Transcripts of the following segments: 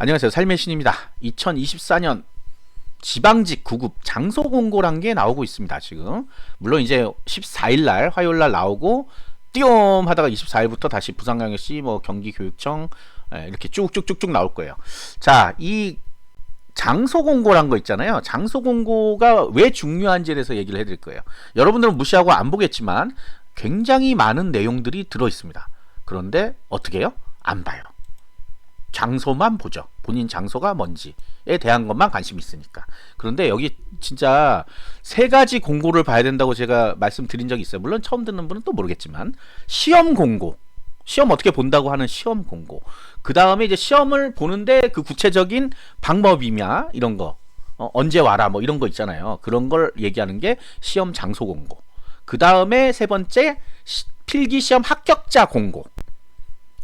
안녕하세요. 삶의 신입니다. 2024년 지방직 9급 장소 공고란 게 나오고 있습니다. 지금 물론 이제 14일 날 화요일 날 나오고 띄엄 하다가 24일부터 다시 부산광역시 뭐 경기교육청 예, 이렇게 쭉쭉쭉쭉 나올 거예요. 자, 이 장소 공고란 거 있잖아요. 장소 공고가 왜 중요한지에 대해서 얘기를 해드릴 거예요. 여러분들은 무시하고 안 보겠지만 굉장히 많은 내용들이 들어 있습니다. 그런데 어떻게 해요? 안 봐요. 장소만 보죠. 본인 장소가 뭔지에 대한 것만 관심 있으니까. 그런데 여기 진짜 세 가지 공고를 봐야 된다고 제가 말씀드린 적이 있어요. 물론 처음 듣는 분은 또 모르겠지만 시험 공고, 시험 어떻게 본다고 하는 시험 공고. 그 다음에 이제 시험을 보는데 그 구체적인 방법이냐 이런 거. 어, 언제 와라 뭐 이런 거 있잖아요. 그런 걸 얘기하는 게 시험 장소 공고. 그 다음에 세 번째 시, 필기 시험 합격자 공고.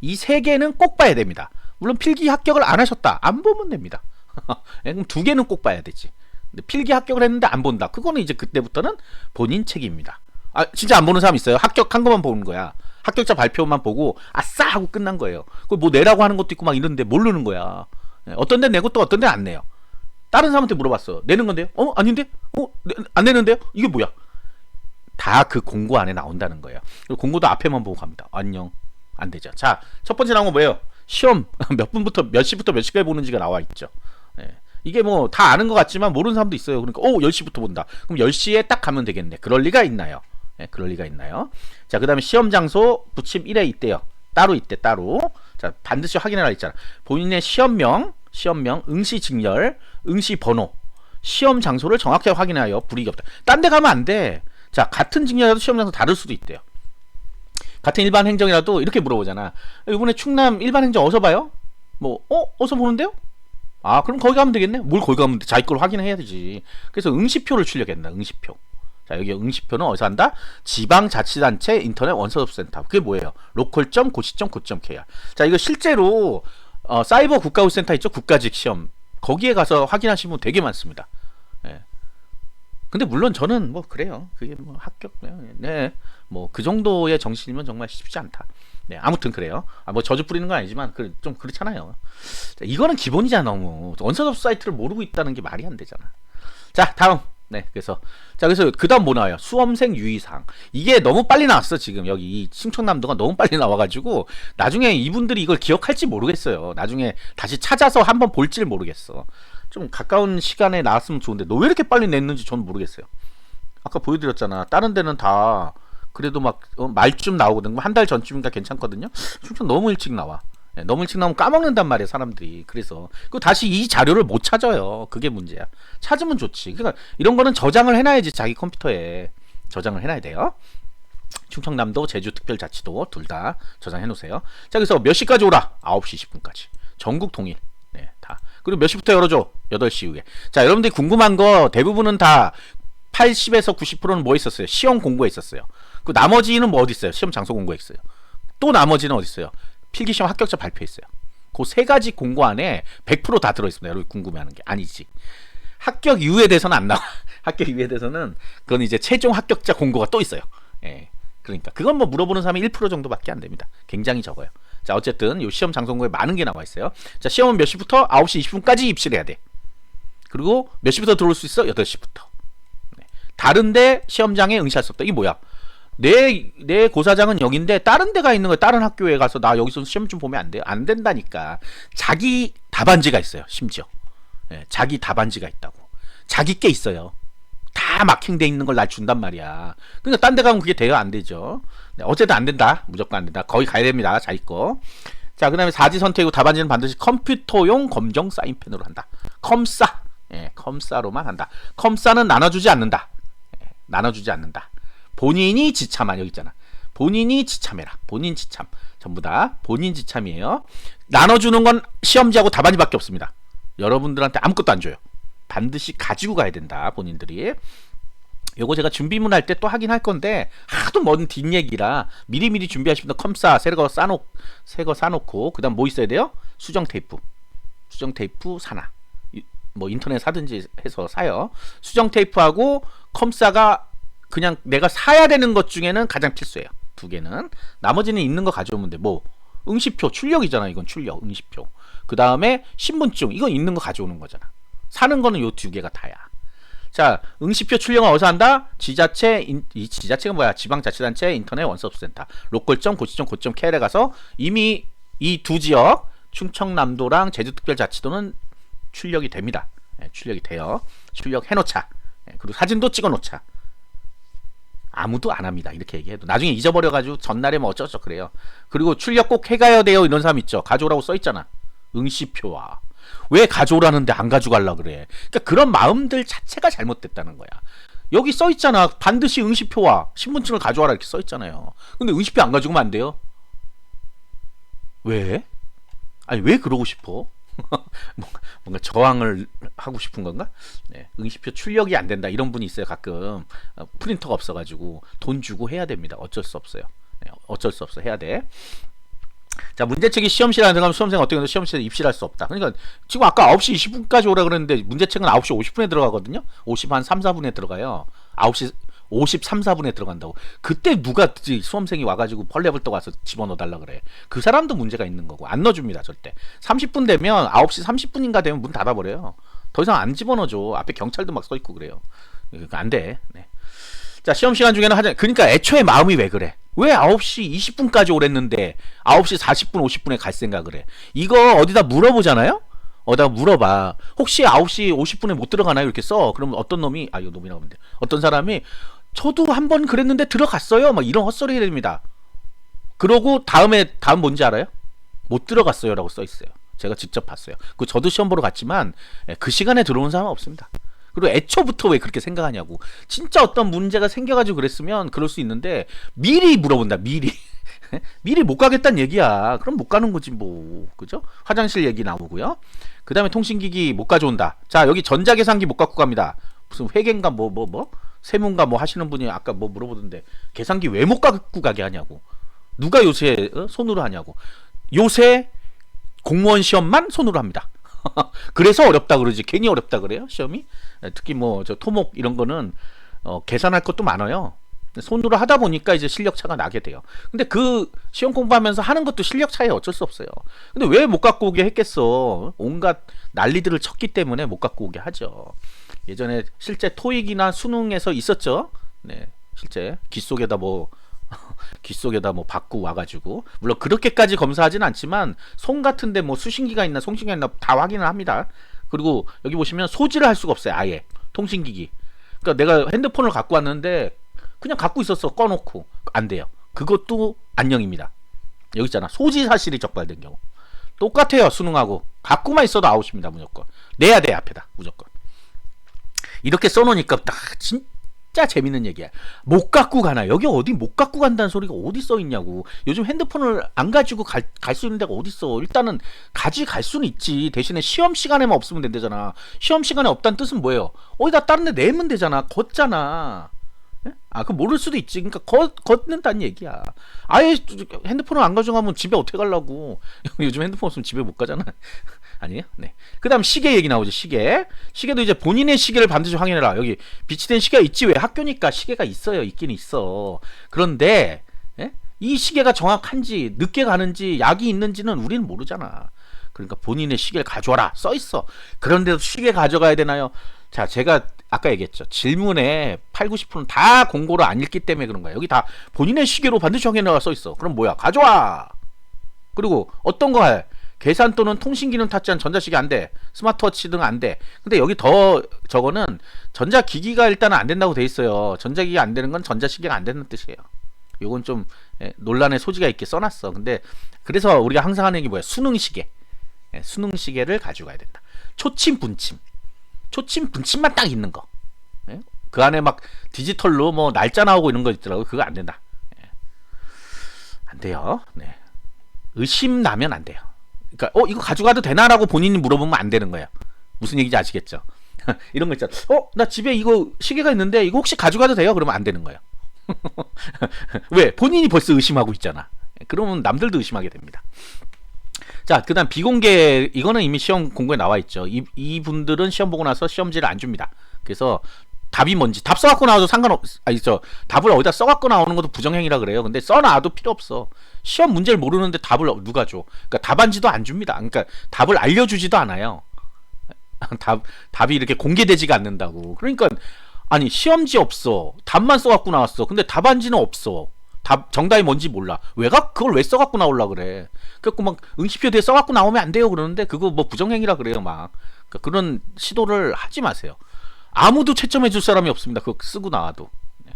이 세 개는 꼭 봐야 됩니다. 물론 필기 합격을 안 하셨다. 안 보면 됩니다. 예, 그럼 두 개는 꼭 봐야 되지. 근데 필기 합격을 했는데 안 본다. 그거는 이제 그때부터는 본인 책임입니다. 아, 진짜 안 보는 사람 있어요? 합격한 것만 보는 거야. 합격자 발표만 보고 아싸 하고 끝난 거예요. 그걸 뭐 내라고 하는 것도 있고 막 이런데 모르는 거야. 예, 어떤 데 내고 또 어떤 데 안 내요. 다른 사람한테 물어봤어. 내는 건데요? 어? 아닌데? 어? 내, 안 내는데요? 이게 뭐야? 다 그 공고 안에 나온다는 거예요. 공고도 앞에만 보고 갑니다. 안녕. 안 되죠. 자, 첫 번째 나온 거 뭐예요? 시험 몇 분부터 몇 시부터 몇 시까지 보는지가 나와 있죠. 예. 이게 뭐 다 아는 것 같지만 모르는 사람도 있어요. 그러니까 오 10시부터 본다. 그럼 10시에 딱 가면 되겠네. 그럴 리가 있나요? 예, 그럴 리가 있나요? 자, 그 다음에 시험 장소 부침 1회 있대요. 따로 있대. 따로. 자, 반드시 확인해라 있잖아. 본인의 시험명, 시험명, 응시 직렬, 응시 번호, 시험 장소를 정확히 확인하여 불이익이 없다. 딴 데 가면 안 돼. 자, 같은 직렬이라도 시험 장소 다를 수도 있대요. 같은 일반 행정이라도 이렇게 물어보잖아. 이번에 충남 일반 행정 어디서 봐요? 뭐, 어? 어디서 보는데요? 아, 그럼 거기 가면 되겠네? 뭘 거기 가면 돼? 자기 걸 확인해야 되지. 그래서 응시표를 출력한다, 응시표. 자, 여기 응시표는 어디서 한다? 지방자치단체 인터넷 원서접센터. 그게 뭐예요? 로컬.고시.go.kr. 자, 이거 실제로 어, 사이버 국가우센터 있죠? 국가직 시험. 거기에 가서 확인하시면 분 되게 많습니다. 예. 근데 물론 저는 뭐 그래요. 그게 뭐 합격, 네, 뭐 그 정도의 정신이면 정말 쉽지 않다. 네, 아무튼 그래요. 아, 뭐 저주 뿌리는 건 아니지만 그, 좀 그렇잖아요. 자, 이거는 기본이잖아 너무. 원서접 사이트를 모르고 있다는 게 말이 안 되잖아. 자, 다음. 네, 그래서 자 그래서 그 다음 뭐 나와요? 수험생 유의사항. 이게 너무 빨리 나왔어 지금 여기 충청남도가 너무 빨리 나와 가지고 나중에 이분들이 이걸 기억할지 모르겠어요. 나중에 다시 찾아서 한번 볼지를 모르겠어. 좀 가까운 시간에 나왔으면 좋은데 너 왜 이렇게 빨리 냈는지 저는 모르겠어요. 아까 보여드렸잖아. 다른 데는 다 그래도 막 어, 말쯤 나오거든. 한 달 전쯤인가 괜찮거든요. 충청 너무 일찍 나와. 네, 너무 일찍 나오면 까먹는단 말이야 사람들이. 그래서 그 다시 이 자료를 못 찾아요. 그게 문제야. 찾으면 좋지. 그러니까 이런 거는 저장을 해놔야지 자기 컴퓨터에 저장을 해놔야 돼요. 충청남도 제주특별자치도 둘 다 저장해 놓으세요. 자 그래서 몇 시까지 오라? 9시 20분까지. 전국 통일. 그리고 몇 시부터 열어줘? 8시 이후에. 자, 여러분들이 궁금한 거 대부분은 다 80에서 90%는 뭐 있었어요? 시험 공부에 있었어요. 그 나머지는 뭐 어디 있어요? 시험 장소 공부에 있어요. 또 나머지는 어디 있어요? 필기시험 합격자 발표했어요. 그 세 가지 공고 안에 100%다 들어있습니다. 여러분 궁금해하는 게 아니지. 합격 이후에 대해서는 안 나와. 합격 이후에 대해서는 그건 이제 최종 합격자 공고가 또 있어요. 예. 그러니까 그건 뭐 물어보는 사람이 1% 정도밖에 안 됩니다. 굉장히 적어요. 자, 어쨌든 요 시험 장소공고에 많은 게 나와 있어요. 자, 시험은 몇 시부터 9시 20분까지 입시를 해야 돼. 그리고 몇 시부터 들어올 수 있어? 8시부터. 네. 다른데 시험장에 응시할 수 없다. 이게 뭐야? 내, 내 고사장은 여긴데 다른 데가 있는 거야. 다른 학교에 가서 나 여기서 시험 좀 보면 안 돼요. 안 된다니까. 자기 답안지가 있어요. 심지어. 네, 자기 답안지가 있다고. 자기 게 있어요. 다 마킹돼 있는 걸 날 준단 말이야. 그러니까 딴 데 가면 그게 돼요? 안 되죠. 네, 어쨌든 안 된다. 무조건 안 된다. 거기 가야 됩니다. 자기 거. 자, 그 다음에 사지 선택이고 답안지는 반드시 컴퓨터용 검정 사인펜으로 한다. 컴싸. 예, 컴싸로만 한다. 컴싸는 나눠주지 않는다. 예, 나눠주지 않는다. 본인이 지참한 여기 있잖아. 본인이 지참해라. 본인 지참. 전부 다 본인 지참이에요. 나눠주는 건 시험지하고 답안지밖에 없습니다. 여러분들한테 아무것도 안 줘요. 반드시 가지고 가야 된다. 본인들이. 요거 제가 준비문 할 때 또 하긴 할 건데 하도 먼 뒷얘기라 미리미리 준비하시면 컴싸 새거 싸놓 새거 싸놓고 그다음 뭐 있어야 돼요? 수정 테이프 수정 테이프 사나 뭐 인터넷 사든지 해서 사요 수정 테이프하고 컴싸가 그냥 내가 사야 되는 것 중에는 가장 필수예요. 두 개는 나머지는 있는 거 가져오면 돼. 뭐 응시표 출력이잖아. 이건 출력 응시표. 그 다음에 신분증 이거 있는 거 가져오는 거잖아. 사는 거는 요 두 개가 다야. 자, 응시표 출력은 어디서 한다? 지자체, 인, 이 지자체가 뭐야? 지방자치단체 인터넷 원서프센터. 로컬점, 고시점, 고점 KL에 가서 이미 이 두 지역, 충청남도랑 제주특별자치도는 출력이 됩니다. 예, 출력이 돼요. 출력해 놓자. 예, 그리고 사진도 찍어 놓자. 아무도 안 합니다. 이렇게 얘기해도. 나중에 잊어버려가지고 전날에 뭐 어쩌고저쩌고 그래요. 그리고 출력 꼭 해가야 돼요. 이런 사람 있죠. 가져오라고 써 있잖아. 응시표와. 왜 가져오라는데 안 가져갈라 그래. 그러니까 그런 마음들 자체가 잘못됐다는 거야. 여기 써 있잖아. 반드시 응시표와 신분증을 가져와라 이렇게 써 있잖아요. 근데 응시표 안 가지고면 안 돼요? 왜? 아니 왜 그러고 싶어? 뭔가, 뭔가 저항을 하고 싶은 건가? 네, 응시표 출력이 안 된다 이런 분이 있어요 가끔 어, 프린터가 없어가지고 돈 주고 해야 됩니다 어쩔 수 없어요 네, 어쩔 수 없어 해야 돼. 자 문제책이 시험실에 안 들어가면 수험생 어떻게 해도 시험실에 입실할 수 없다. 그러니까 지금 아까 9시 20분까지 오라 그랬는데 문제책은 9시 50분에 들어가거든요. 50 한 3, 4분에 들어가요. 9시 53, 4분에 들어간다고. 그때 누가 이 수험생이 와가지고 펄레벌떡 와서 집어넣어 달라 그래. 그 사람도 문제가 있는 거고 안 넣어줍니다 절대. 30분 되면 9시 30분인가 되면 문 닫아버려요. 더 이상 안 집어넣어줘. 앞에 경찰도 막 서 있고 그래요. 그러니까 안 돼. 네. 자 시험 시간 중에는 하자. 그러니까 애초에 마음이 왜 그래? 왜 9시 20분까지 오랬는데 9시 40분 50분에 갈 생각을 해? 이거 어디다 물어보잖아요? 어디다 물어봐. 혹시 9시 50분에 못 들어가나요? 이렇게 써. 그러면 어떤 놈이 아 이거 놈이라고 하면 돼. 어떤 사람이 저도 한 번 그랬는데 들어갔어요. 막 이런 헛소리 됩니다. 그러고 다음에 다음 뭔지 알아요? 못 들어갔어요라고 써 있어요. 제가 직접 봤어요. 그 저도 시험 보러 갔지만 예, 그 시간에 들어온 사람은 없습니다. 그리고 애초부터 왜 그렇게 생각하냐고. 진짜 어떤 문제가 생겨가지고 그랬으면 그럴 수 있는데 미리 물어본다. 미리. 미리 못 가겠다는 얘기야. 그럼 못 가는 거지 뭐. 그죠? 화장실 얘기 나오고요. 그 다음에 통신기기 못 가져온다. 자 여기 전자계산기 못 갖고 갑니다. 무슨 회계인가 뭐 뭐 뭐, 세무인가 뭐 하시는 분이 아까 뭐 물어보던데 계산기 왜 못 갖고 가게 하냐고. 누가 요새 어? 손으로 하냐고. 요새 공무원 시험만 손으로 합니다. 그래서 어렵다 그러지 괜히 어렵다 그래요 시험이 특히 뭐 저 토목 이런 거는 어, 계산할 것도 많아요. 손으로 하다 보니까 이제 실력 차가 나게 돼요. 근데 그 시험 공부하면서 하는 것도 실력 차이 어쩔 수 없어요. 근데 왜 못 갖고 오게 했겠어? 온갖 난리들을 쳤기 때문에 못 갖고 오게 하죠. 예전에 실제 토익이나 수능에서 있었죠? 네 실제 귀 속에다 뭐 귀 속에다 뭐 받고 와가지고. 물론 그렇게까지 검사하진 않지만 손 같은데 뭐 수신기가 있나 송신기가 있나 다 확인을 합니다. 그리고 여기 보시면 소지를 할 수가 없어요. 아예 통신기기. 그러니까 내가 핸드폰을 갖고 왔는데 그냥 갖고 있었어 꺼놓고 안 돼요. 그것도 안녕입니다. 여기 있잖아 소지 사실이 적발된 경우 똑같아요 수능하고 갖고만 있어도 아웃입니다 무조건 내야 돼 앞에다 무조건 이렇게 써놓으니까 딱 진. 진짜 재밌는 얘기야. 못 갖고 가나? 여기 어디 못 갖고 간다는 소리가 어디 써 있냐고. 요즘 핸드폰을 안 가지고 갈 수 있는 데가 어디 있어? 일단은 가지 갈 수는 있지. 대신에 시험 시간에만 없으면 된대잖아. 시험 시간에 없다는 뜻은 뭐예요? 어디다 다른 데 내면 되잖아. 걷잖아. 예? 아, 그 모를 수도 있지. 그러니까 걷, 걷는다는 얘기야. 아예 핸드폰을 안 가져가면 집에 어떻게 가려고. 요즘 핸드폰 없으면 집에 못 가잖아. 아니에요? 네. 그 다음 시계 얘기 나오죠, 시계. 시계도 이제 본인의 시계를 반드시 확인해라. 여기 비치된 시계가 있지, 왜? 학교니까 시계가 있어요. 있긴 있어. 그런데, 예? 이 시계가 정확한지, 늦게 가는지, 약이 있는지는 우리는 모르잖아. 그러니까 본인의 시계를 가져와라. 써 있어. 그런데도 시계 가져가야 되나요? 자, 제가 아까 얘기했죠. 질문에 8, 90%는 다 공고를 안 읽기 때문에 그런 거야. 여기 다 본인의 시계로 반드시 확인해라 써 있어. 그럼 뭐야? 가져와! 그리고 어떤 거 할? 계산 또는 통신 기능 탑재한 전자시계 안 돼. 스마트워치 등 안 돼. 근데 여기 더 저거는 전자기기가 일단은 안 된다고 돼 있어요. 전자기기가 안 되는 건 전자시계가 안 되는 뜻이에요. 요건 좀 예, 논란의 소지가 있게 써놨어. 근데 그래서 우리가 항상 하는 게 뭐야? 수능 시계. 예, 수능 시계를 가져가야 된다. 초침, 분침. 초침, 분침만 딱 있는 거. 예? 그 안에 막 디지털로 뭐 날짜 나오고 이런 거 있더라고. 그거 안 된다. 예. 안 돼요. 네. 의심 나면 안 돼요. 그러니까 어 이거 가져가도 되나라고 본인이 물어보면 안 되는 거예요. 무슨 얘기인지 아시겠죠? 이런 거 있잖아. 어, 나 집에 이거 시계가 있는데 이거 혹시 가져가도 돼요? 그러면 안 되는 거예요. 왜? 본인이 벌써 의심하고 있잖아. 그러면 남들도 의심하게 됩니다. 자, 그 다음 비공개 이거는 이미 시험 공고에 나와 있죠. 이 이분들은 시험 보고 나서 시험지를 안 줍니다. 그래서 답이 뭔지 답 써갖고 나와도 상관없 아니 저 답을 어디다 써갖고 나오는 것도 부정행위라 그래요. 근데 써놔도 필요 없어. 시험 문제를 모르는데 답을 누가 줘? 그러니까 답안지도 안 줍니다. 그러니까 답을 알려주지도 않아요. 답 답이 이렇게 공개되지가 않는다고. 그러니까 아니 시험지 없어. 답만 써갖고 나왔어. 근데 답안지는 없어. 답 정답이 뭔지 몰라. 왜가 그걸 왜 써갖고 나올라 그래? 그래갖고 막 응시표 뒤에 써갖고 나오면 안 돼요 그러는데 그거 뭐 부정행위라 그래요 막. 그러니까 그런 시도를 하지 마세요. 아무도 채점해 줄 사람이 없습니다. 그거 쓰고 나와도. 네.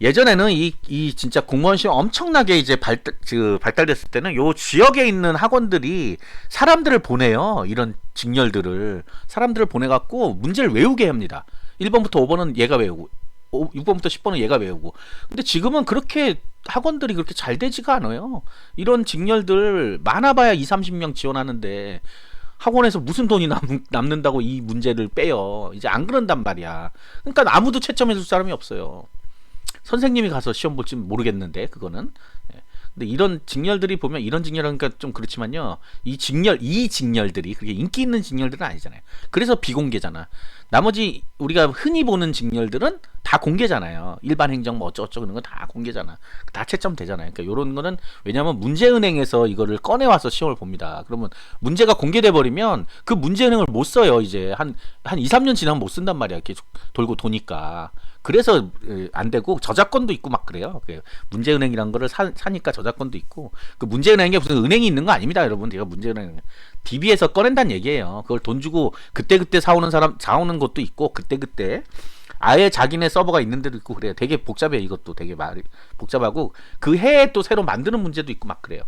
예전에는 이, 이 진짜 공무원 시험 엄청나게 이제 발달, 그 발달됐을 때는 요 지역에 있는 학원들이 사람들을 보내요. 이런 직렬들을. 사람들을 보내갖고 문제를 외우게 합니다. 1번부터 5번은 얘가 외우고, 6번부터 10번은 얘가 외우고. 근데 지금은 그렇게 학원들이 그렇게 잘 되지가 않아요. 이런 직렬들 많아봐야 2, 30명 지원하는데 학원에서 무슨 돈이 남, 남는다고 이 문제를 빼요. 이제 안 그런단 말이야. 그러니까 아무도 채점해 줄 사람이 없어요. 선생님이 가서 시험 볼지 모르겠는데 그거는. 예. 근데 이런 직렬들이 보면 이런 직렬하니까 좀 그렇지만요. 이 직렬 이 직렬들이 그렇게 인기 있는 직렬들은 아니잖아요. 그래서 비공개잖아. 나머지 우리가 흔히 보는 직렬들은 다 공개잖아요. 일반 행정 뭐 어쩌고저쩌고 이런 거 다 공개잖아. 다 채점 되잖아요. 그러니까 요런 거는 왜냐하면 문제은행에서 이거를 꺼내 와서 시험을 봅니다. 그러면 문제가 공개돼 버리면 그 문제은행을 못 써요. 이제 한한 한 2, 3년 지나면 못 쓴단 말이야. 계속 돌고 도니까. 그래서 에, 안 되고 저작권도 있고 막 그래요. 그 문제은행이란 거를 사, 사니까 저작권도 있고 그 문제은행에 무슨 은행이 있는 거 아닙니다, 여러분. 제가 문제은행 DB에서 꺼낸다는 얘기예요. 그걸 돈 주고 그때 그때 사오는 사람 사오는 것도 있고 그때 그때 아예 자기네 서버가 있는 데도 있고 그래요. 되게 복잡해요. 이것도 되게 말이 복잡하고 그 해에 또 새로 만드는 문제도 있고 막 그래요.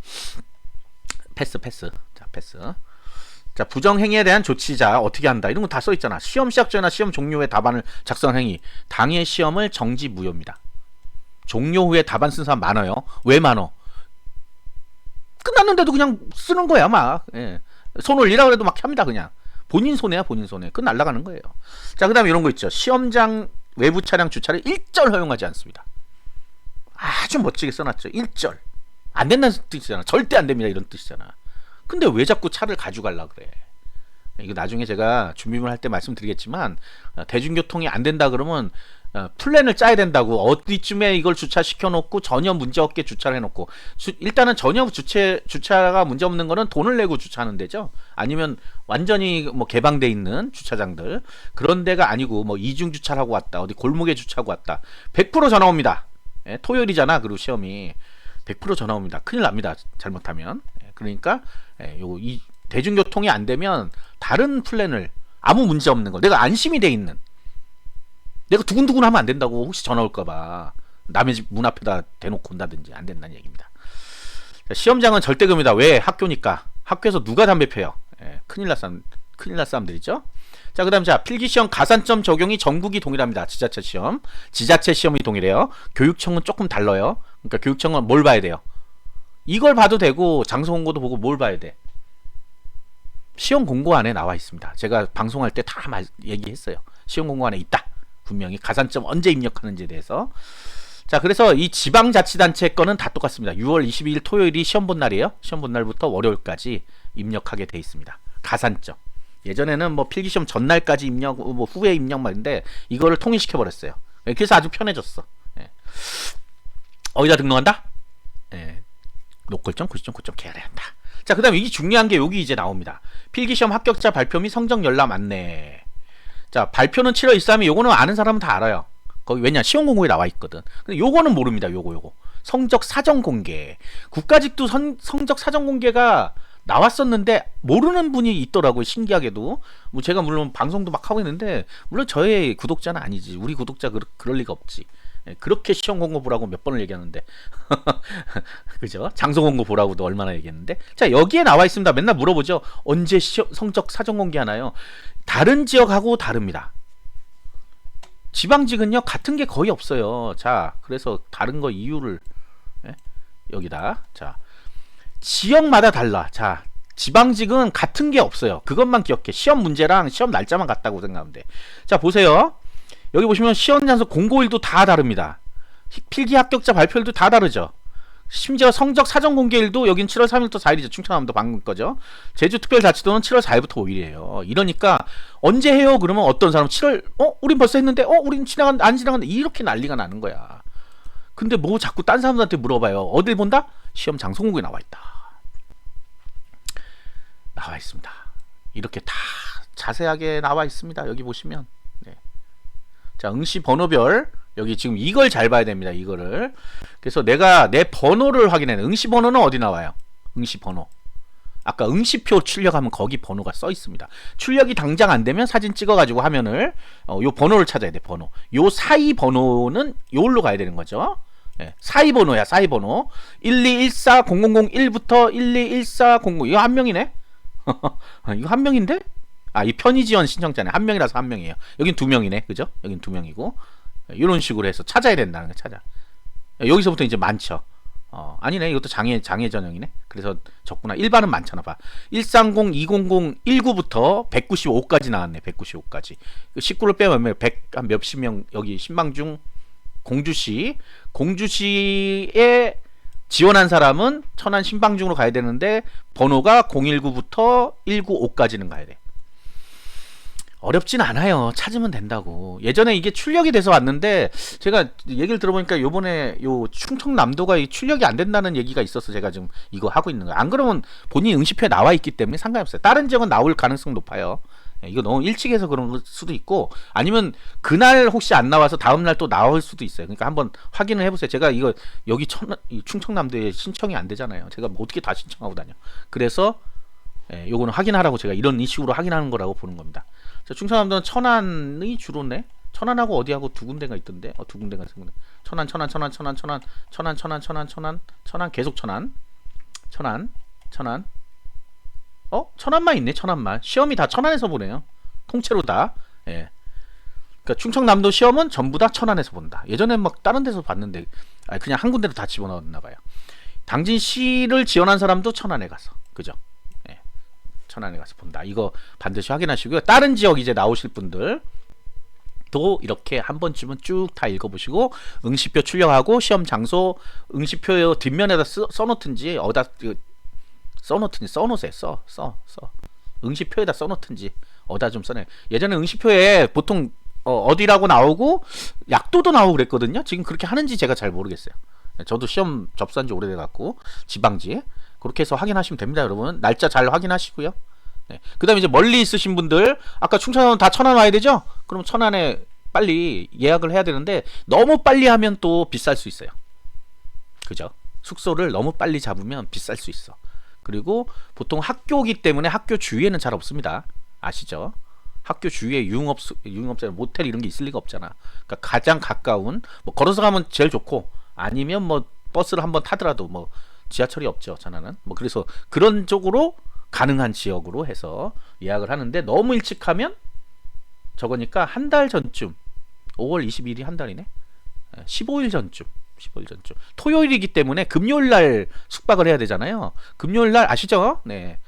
패스 패스. 자, 패스. 자, 부정행위에 대한 조치자 어떻게 한다. 이런 거 다 써 있잖아. 시험 시작 전이나 시험 종료 후에 답안을 작성 행위. 당해 시험을 정지 무효입니다. 종료 후에 답안 쓴 사람 많아요. 왜 많어? 끝났는데도 그냥 쓰는 거야, 막. 예. 손 올리라 그래도 막 합니다, 그냥. 본인 손해야, 본인 손해. 그건 날라가는 거예요. 자, 그 다음에 이런 거 있죠. 시험장 외부 차량 주차를 일절 허용하지 않습니다. 아주 멋지게 써놨죠. 일절. 안 된다는 뜻이잖아. 절대 안 됩니다. 이런 뜻이잖아. 근데 왜 자꾸 차를 가져갈라 그래? 이거 나중에 제가 준비물 할 때 말씀드리겠지만 어, 대중교통이 안 된다 그러면 어, 플랜을 짜야 된다고 어디쯤에 이걸 주차시켜 놓고 전혀 문제 없게 주차를 해 놓고 주, 일단은 전혀 주차 주차가 문제 없는 거는 돈을 내고 주차하는 데죠. 아니면 완전히 뭐 개방돼 있는 주차장들. 그런 데가 아니고 뭐 이중 주차를 하고 왔다 어디 골목에 주차하고 왔다. 100% 전화 옵니다. 예, 토요일이잖아 그리고 시험이. 100% 전화 옵니다. 큰일 납니다 잘못하면. 예, 그러니까 예, 요거 이 대중교통이 안 되면 다른 플랜을 아무 문제 없는 거 내가 안심이 돼 있는 내가 두근두근 하면 안 된다고 혹시 전화 올까봐 남의 집 문 앞에다 대놓고 온다든지 안 된다는 얘기입니다. 자, 시험장은 절대금이다. 왜? 학교니까. 학교에서 누가 담배 펴요? 예, 큰일 날 사람, 큰일 날 사람들이죠. 자, 그 다음 자, 필기시험 가산점 적용이 전국이 동일합니다. 지자체 시험. 지자체 시험이 동일해요. 교육청은 조금 달라요. 그러니까 교육청은 뭘 봐야 돼요? 이걸 봐도 되고, 장소 공고도 보고 뭘 봐야 돼? 시험 공고 안에 나와 있습니다. 제가 방송할 때 다 얘기했어요. 시험 공고 안에 있다. 분명히 가산점 언제 입력하는지에 대해서. 자, 그래서 이 지방자치단체 거는 다 똑같습니다. 6월 22일 토요일이 시험 본 날이에요. 시험 본 날부터 월요일까지 입력하게 돼 있습니다. 가산점. 예전에는 뭐 필기시험 전날까지 입력, 뭐 후에 입력 말인데 이거를 통일시켜 버렸어요. 그래서 아주 편해졌어. 예. 어디다 등록한다? 예. 노컬점, 90.9점 계열해야 한다. 자, 그 다음에 이게 중요한 게 여기 이제 나옵니다. 필기시험 합격자 발표 및 성적 열람 안내. 자, 발표는 7월 23일 요거는 아는 사람은 다 알아요. 거기 왜냐? 시험 공고에 나와 있거든. 근데 요거는 모릅니다. 요거 요거. 성적 사전 공개. 국가직도 선, 성적 사전 공개가 나왔었는데 모르는 분이 있더라고요. 신기하게도. 뭐 제가 물론 방송도 막 하고 있는데 물론 저의 구독자는 아니지. 우리 구독자 그, 그럴 리가 없지. 예, 그렇게 시험 공고 보라고 몇 번을 얘기하는데 그죠? 장소 공고 보라고도 얼마나 얘기했는데 자 여기에 나와 있습니다. 맨날 물어보죠. 언제 시험, 성적 사전 공개하나요? 다른 지역하고 다릅니다. 지방직은요 같은 게 거의 없어요. 자 그래서 다른 거 이유를 예? 여기다 자 지역마다 달라. 자 지방직은 같은 게 없어요. 그것만 기억해. 시험 문제랑 시험 날짜만 같다고 생각하면 돼. 자 보세요. 여기 보시면 시험 장소 공고일도 다 다릅니다. 필기 합격자 발표일도 다 다르죠. 심지어 성적 사전 공개일도 여긴 7월 3일부터 4일이죠. 충청남도 방금 거죠. 제주 특별자치도는 7월 4일부터 5일이에요. 이러니까 언제 해요? 그러면 어떤 사람 7월 어? 우린 벌써 했는데 어? 우린 지나간 안 지나갔는데 이렇게 난리가 나는 거야. 근데 뭐 자꾸 딴 사람들한테 물어봐요. 어딜 본다? 시험 장소 공고에 나와 있다. 나와 있습니다. 이렇게 다 자세하게 나와 있습니다. 여기 보시면 네. 자 응시 번호별 여기 지금 이걸 잘 봐야 됩니다. 이거를 그래서 내가 내 번호를 확인해. 응시 번호는 어디 나와요? 응시 번호. 아까 응시표 출력하면 거기 번호가 써 있습니다. 출력이 당장 안 되면 사진 찍어가지고 화면을 어, 요 번호를 찾아야 돼 번호. 요 사이 번호는 요걸로 가야 되는 거죠. 예, 사이 번호야 사이 번호. 1214001부터 12140 이거 한 명이네. 아, 이거 한 명인데? 아, 이 편의 지원 신청자네. 한 명이라서 한 명이에요. 여긴 두 명이네. 그죠? 여긴 두 명이고. 이런 식으로 해서 찾아야 된다는 거 찾아. 여기서부터 이제 많죠. 어, 아니네. 이것도 장애 장애 전형이네. 그래서 적구나. 일반은 많잖아 봐. 130, 200, 19부터 195까지 나왔네. 195까지. 19를 빼면 100, 한 몇십 명 여기 신망중 공주시 공주시에 지원한 사람은 천안 신방중으로 가야 되는데 번호가 019부터 195까지는 가야 돼. 어렵진 않아요. 찾으면 된다고. 예전에 이게 출력이 돼서 왔는데 제가 얘기를 들어보니까 요번에 요 충청남도가 이 출력이 안 된다는 얘기가 있어서 제가 지금 이거 하고 있는 거예요. 안 그러면 본인 응시표에 나와 있기 때문에 상관없어요. 다른 지역은 나올 가능성 높아요. 예, 이거 너무 일찍 해서 그런 걸 수도 있고 아니면 그날 혹시 안 나와서 다음 날 또 나올 수도 있어요. 그러니까 한번 확인을 해보세요. 제가 이거 여기 충청남도에 신청이 안 되잖아요. 제가 뭐 어떻게 다 신청하고 다녀. 그래서 예, 요거는 확인하라고 제가 이런 이식으로 확인하는 거라고 보는 겁니다. 자, 충청남도는 천안이 주로네. 천안하고 어디하고 두 군데가 있던데. 어, 두 군데가 있는데. 천안, 천안, 천안, 천안, 천안, 천안, 천안, 천안, 천안, 천안, 계속 천안, 천안, 천안. 어, 천안만 있네. 천안만. 시험이 다 천안에서 보네요. 통째로 다. 예. 그러니까 충청남도 시험은 전부 다 천안에서 본다. 예전에 막 다른 데서 봤는데, 아니 그냥 한 군데로 다 집어넣었나 봐요. 당진시를 지원한 사람도 천안에 가서, 그죠? 예. 천안에 가서 본다. 이거 반드시 확인하시고요. 다른 지역 이제 나오실 분들 도 이렇게 한 번쯤은 쭉 다 읽어보시고 응시표 출력하고 시험 장소 응시표 뒷면에다 써, 써놓든지 어디다 그, 써놓든지 써놓으세요. 써, 써, 써. 응시표에다 써놓든지 어디다 좀 써내. 예전에 응시표에 보통 어, 어디라고 나오고 약도도 나오고 그랬거든요. 지금 그렇게 하는지 제가 잘 모르겠어요. 저도 시험 접수한 지 오래돼 갖고 지방지 그렇게 해서 확인하시면 됩니다, 여러분. 날짜 잘 확인하시고요. 네. 그다음에 이제 멀리 있으신 분들 아까 충청은 다 천안 와야 되죠? 그럼 천안에 빨리 예약을 해야 되는데 너무 빨리 하면 또 비쌀 수 있어요. 그죠? 숙소를 너무 빨리 잡으면 비쌀 수 있어. 그리고 보통 학교기 때문에 학교 주위에는 잘 없습니다. 아시죠? 학교 주위에 유흥업 유흥업자 모텔 이런 게 있을 리가 없잖아. 그러니까 가장 가까운 뭐 걸어서 가면 제일 좋고 아니면 뭐 버스를 한번 타더라도 뭐 지하철이 없죠. 전화는 뭐 그래서 그런 쪽으로 가능한 지역으로 해서 예약을 하는데 너무 일찍 하면 저거니까 한 달 전쯤 5월 22일이 한 달이네. 15일 전쯤 15일 전쯤 토요일이기 때문에 금요일 날 숙박을 해야 되잖아요. 금요일 날 아시죠? 네.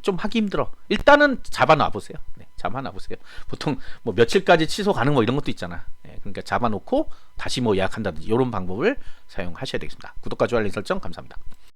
좀 하기 힘들어. 일단은 잡아놔 보세요. 네, 잡아놔 보세요. 보통 뭐 며칠까지 취소 가능 뭐 이런 것도 있잖아. 네, 그러니까 잡아놓고 다시 뭐 예약한다든지 이런 방법을 사용하셔야 되겠습니다. 구독과 좋아요 알림 설정 감사합니다.